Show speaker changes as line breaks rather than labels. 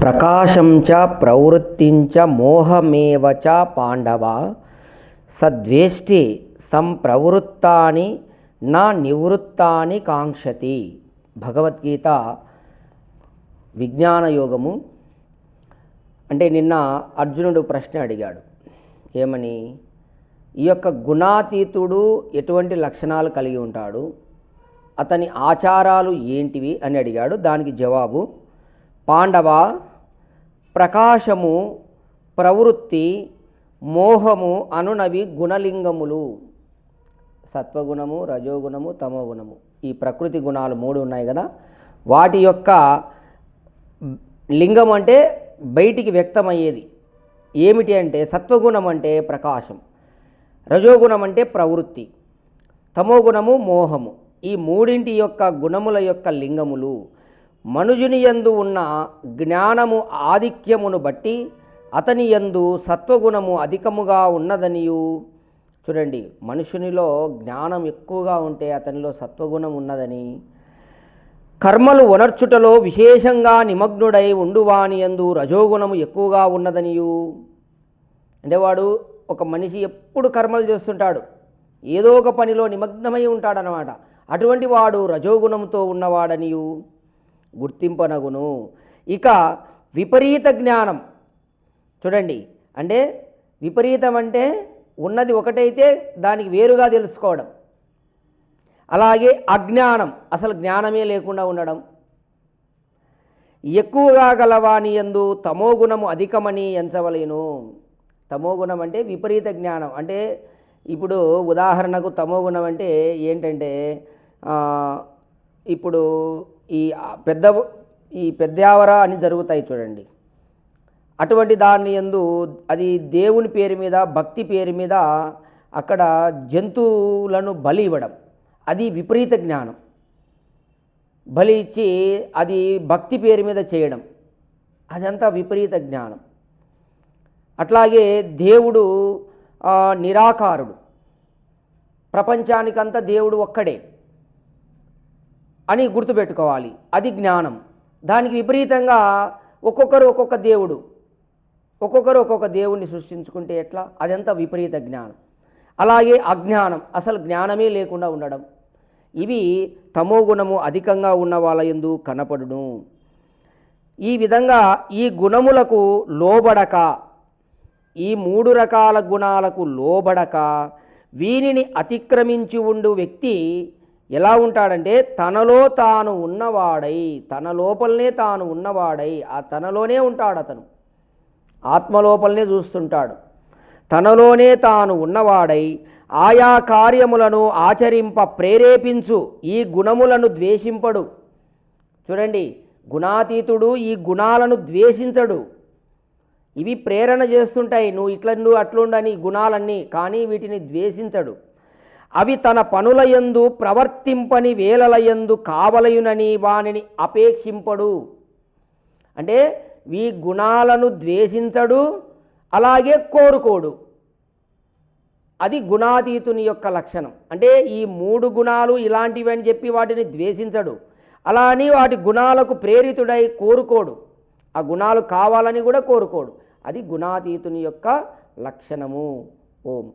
ప్రకాశం చ ప్రవృత్తించ మోహమేవ చ పాండవ. సద్వేష్టి సంప్రవృత్తాని నా నివృత్తాని కాంక్షతి. భగవద్గీత విజ్ఞానయోగము. అంటే నిన్న అర్జునుడు ప్రశ్న అడిగాడు. ఏమని? ఈ యొక్క గుణాతీతుడు ఎటువంటి లక్షణాలు కలిగి ఉంటాడు? అతని ఆచారాలు ఏంటివి? అని అడిగాడు. దానికి జవాబు పాండవ ప్రకాశము ప్రవృత్తి మోహము అనునవి గుణలింగములు. సత్వగుణము రజోగుణము తమోగుణము. ఈ ప్రకృతి గుణాలు మూడు ఉన్నాయి కదా. వాటి యొక్క లింగం అంటే బయటికి వ్యక్తమయ్యేది. ఏమిటి అంటే సత్వగుణం అంటే ప్రకాశం రజోగుణం అంటే ప్రవృత్తి తమోగుణము మోహము. ఈ మూడింటి యొక్క గుణముల యొక్క లింగములు. మనుజుని యందు ఉన్న జ్ఞానము ఆధిక్యమును బట్టి అతని యందు సత్వగుణము అధికముగా ఉన్నదనియు. చూడండి మనుషునిలో జ్ఞానం ఎక్కువగా ఉంటే అతనిలో సత్వగుణం ఉన్నదని. కర్మలు వనర్చుటలో విశేషంగా నిమగ్నుడై ఉండువాని యందు రజోగుణము ఎక్కువగా ఉన్నదనియు. అంటే వాడు ఒక మనిషి ఎప్పుడు కర్మలు చేస్తుంటాడు. ఏదో ఒక పనిలో నిమగ్నమై ఉంటాడనమాట అటువంటి వాడు రజోగుణంతో ఉన్నవాడనియు. గుర్తింపనగును. ఇక విపరీత జ్ఞానం. చూడండి అంటే విపరీతం అంటే ఉన్నది ఒకటైతే దానికి వేరుగా తెలుసుకోవడం. అలాగే అజ్ఞానం అసలు జ్ఞానమే లేకుండా ఉండడం. ఎక్కువగా గలవాని ఎందు తమోగుణము అధికమని ఎంచవలేను. తమోగుణం అంటే విపరీత జ్ఞానం. అంటే ఇప్పుడు ఉదాహరణకు తమోగుణం అంటే ఏంటంటే ఇప్పుడు ఈ పెద్ద ఈ పెద్దావర అని జరుగుతాయి చూడండి. అటువంటి దాని ఎందు అది దేవుని పేరు మీద భక్తి పేరు మీద అక్కడ జంతువులను బలి ఇవ్వడం. అది విపరీత జ్ఞానం. బలి ఇచ్చి అది భక్తి పేరు మీద చేయడం. అదంతా విపరీత జ్ఞానం. అట్లాగే దేవుడు నిరాకారుడు. ప్రపంచానికంతా దేవుడు ఒక్కడే. అని గుర్తుపెట్టుకోవాలి. అది జ్ఞానం. దానికి విపరీతంగా ఒక్కొక్కరు ఒక్కొక్క దేవుడు. ఒక్కొక్కరు ఒక్కొక్క దేవుణ్ణి సృష్టించుకుంటే ఎట్లా? అదంతా విపరీత జ్ఞానం. అలాగే అజ్ఞానం. అసలు జ్ఞానమే లేకుండా ఉండడం. ఇవి తమోగుణము అధికంగా ఉన్న వాళ్ళ ఎందు కనపడును. ఈ విధంగా ఈ గుణములకు లోబడక ఈ మూడు రకాల గుణాలకు లోబడక వీనిని అతిక్రమించి ఉండు వ్యక్తి ఎలా ఉంటాడంటే తనలో తాను ఉన్నవాడై తన లోపలనే తాను ఉన్నవాడై ఆ తనలోనే ఉంటాడు అతను. ఆత్మలోపలనే చూస్తుంటాడు. తనలోనే తాను ఉన్నవాడై ఆయా కార్యములను ఆచరింప ప్రేరేపించు ఈ గుణములను ద్వేషింపడు. చూడండి గుణాతీతుడు ఈ గుణాలను ద్వేషించడు. ఇవి ప్రేరణ చేస్తుంటాయి. నువ్వు ఇట్లా నువ్వు అట్లుండని గుణాలన్నీ కానీ వీటిని ద్వేషించడు. అవి తన పనులయందు ప్రవర్తింపని వేలలయందు కావలయునని వానిని అపేక్షింపడు. అంటే ఈ గుణాలను ద్వేషించడు అలాగే కోరుకోడు. అది గుణాతీతుని యొక్క లక్షణం. అంటే ఈ మూడు గుణాలు ఇలాంటివి అని చెప్పి వాటిని ద్వేషించడు. అలా అని వాటి గుణాలకు ప్రేరితుడై కోరుకోడు. ఆ గుణాలు కావాలని కూడా కోరుకోడు. అది గుణాతీతుని యొక్క లక్షణము. ఓం.